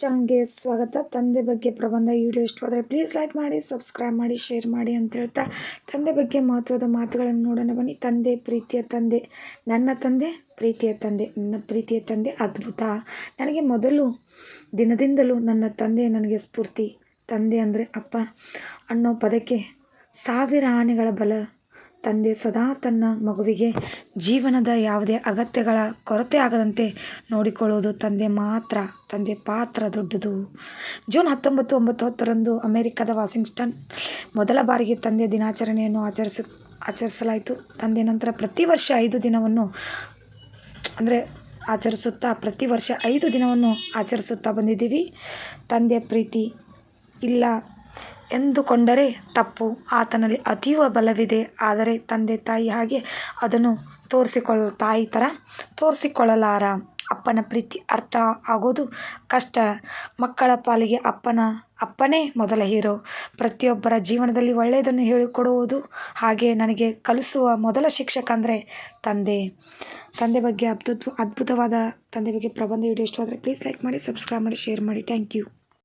ಚಾನಲ್ಗೆ ಸ್ವಾಗತ. ತಂದೆ ಬಗ್ಗೆ ಪ್ರಬಂಧ ಈ ವಿಡಿಯೋ ಇಷ್ಟವಾದರೆ ಪ್ಲೀಸ್ ಲೈಕ್ ಮಾಡಿ ಸಬ್ಸ್ಕ್ರೈಬ್ ಮಾಡಿ ಶೇರ್ ಮಾಡಿ ಅಂತ ಹೇಳ್ತಾ ತಂದೆ ಬಗ್ಗೆ ಮಹತ್ವದ ಮಾತುಗಳನ್ನು ನೋಡೋಣ ಬನ್ನಿ. ತಂದೆ, ಪ್ರೀತಿಯ ತಂದೆ, ನನ್ನ ತಂದೆ, ಪ್ರೀತಿಯ ತಂದೆ, ನನ್ನ ಪ್ರೀತಿಯ ತಂದೆ, ಅದ್ಭುತ. ನನಗೆ ಮೊದಲು ದಿನದಿಂದಲೂ ನನ್ನ ತಂದೆ ನನಗೆ ಸ್ಫೂರ್ತಿ. ತಂದೆ ಅಂದರೆ ಅಪ್ಪ ಅನ್ನೋ ಪದಕ್ಕೆ ಸಾವಿರ ಆನೆಗಳ ಬಲ. ತಂದೆ ಸದಾ ತನ್ನ ಮಗುವಿಗೆ ಜೀವನದ ಯಾವುದೇ ಅಗತ್ಯಗಳ ಕೊರತೆ ಆಗದಂತೆ ನೋಡಿಕೊಳ್ಳುವುದು ತಂದೆ ಮಾತ್ರ, ತಂದೆ ಪಾತ್ರ ದೊಡ್ಡದು. ಜೂನ್ ಹತ್ತೊಂಬತ್ತು ಒಂಬತ್ತು ಹತ್ತರಂದು ಅಮೆರಿಕದ ವಾಷಿಂಗ್ಟನ್ ಮೊದಲ ಬಾರಿಗೆ ತಂದೆ ದಿನಾಚರಣೆಯನ್ನು ಆಚರಿಸ, ಆಚರಿಸಲಾಯಿತು. ತಂದೆ ನಂತರ ಪ್ರತಿ ವರ್ಷ ಐದು ದಿನವನ್ನು ಅಂದರೆ ಆಚರಿಸುತ್ತಾ ಪ್ರತಿ ವರ್ಷ ಐದು ದಿನವನ್ನು ಆಚರಿಸುತ್ತಾ ಬಂದಿದ್ದೀವಿ. ತಂದೆ ಪ್ರೀತಿ ಇಲ್ಲ ಎಂದುಕೊಂಡರೆ ತಪ್ಪು. ಆತನಲ್ಲಿ ಅತೀವ ಬಲವಿದೆ. ಆದರೆ ತಂದೆ ತಾಯಿ ಹಾಗೆ ಅದನ್ನು ತೋರಿಸಿಕೊಳ್ಳ ತಾಯಿ ಥರ ತೋರಿಸಿಕೊಳ್ಳಲಾರ. ಅಪ್ಪನ ಪ್ರೀತಿ ಅರ್ಥ ಆಗೋದು ಕಷ್ಟ. ಮಕ್ಕಳ ಪಾಲಿಗೆ ಅಪ್ಪನ, ಅಪ್ಪನೇ ಮೊದಲ ಹೀರೋ. ಪ್ರತಿಯೊಬ್ಬರ ಜೀವನದಲ್ಲಿ ಒಳ್ಳೆಯದನ್ನು ಹೇಳಿಕೊಡುವುದು ಹಾಗೆ ನನಗೆ ಕಲಿಸುವ ಮೊದಲ ಶಿಕ್ಷಕ ಅಂದರೆ ತಂದೆ. ತಂದೆ ಬಗ್ಗೆ ಅದ್ಭುತ ಅದ್ಭುತವಾದ ತಂದೆ ಬಗ್ಗೆ ಪ್ರಬಂಧ ವಿಡಿಯೋ ಇಷ್ಟವಾದರೆ ಪ್ಲೀಸ್ ಲೈಕ್ ಮಾಡಿ ಸಬ್ಸ್ಕ್ರೈಬ್ ಮಾಡಿ ಶೇರ್ ಮಾಡಿ. Thank you